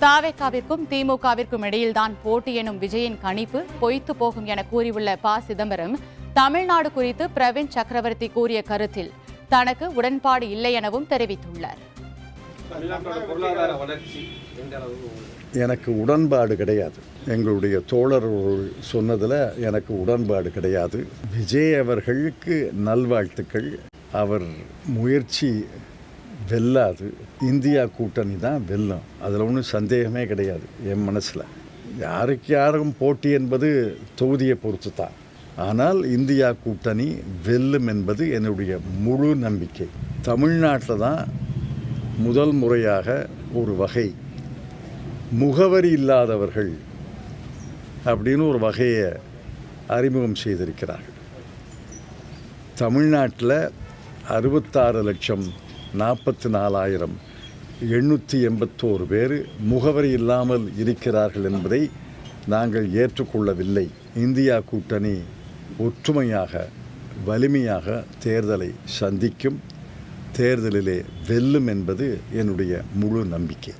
தாவேக்காவிற்கும் திமுகவிற்கும் இடையில்தான் போட்டி எனும் விஜயின் கணிப்பு பொய்த்து போகும் என கூறியுள்ள ப. சிதம்பரம் தமிழ்நாடு குறித்து பிரவீன் சக்கரவர்த்தி கூறிய கருத்தில் தனக்கு உடன்பாடு இல்லை எனவும் தெரிவித்துள்ளார்? எனக்கு உடன்பாடு கிடையாது. எங்களுடைய தோழர் சொன்னதில் எனக்கு உடன்பாடு கிடையாது. விஜய் அவர்களுக்கு நல்வாழ்த்துக்கள். அவர் முயற்சி வெல்லாது இந்தியா கூட்டணி தான் வெல்லும். அதில் ஒன்றும் சந்தேகமே கிடையாது என் மனசில். யாருக்கு யாரும் போட்டி என்பது தொகுதியை பொறுத்து தான். ஆனால் இந்தியா கூட்டணி வெல்லும் என்பது என்னுடைய முழு நம்பிக்கை. தமிழ்நாட்டில் தான் முதல் முறையாக ஒரு வகை முகவரி இல்லாதவர்கள் அப்படின்னு ஒரு வகையை அறிமுகம் செய்திருக்கிறார்கள். தமிழ்நாட்டில் அறுபத்தாறு லட்சம் நாற்பத்தி நாலாயிரம் எண்ணூற்றி எண்பத்தோரு பேர் முகவரி இல்லாமல் இருக்கிறார்கள் என்பதை நாங்கள் ஏற்றுக்கொள்ளவில்லை. இந்தியா கூட்டணி ஒற்றுமையாக வலிமையாக தேர்தலை சந்திக்கும் தேர்தலிலே வெல்லும் என்பது என்னுடைய முழு நம்பிக்கை.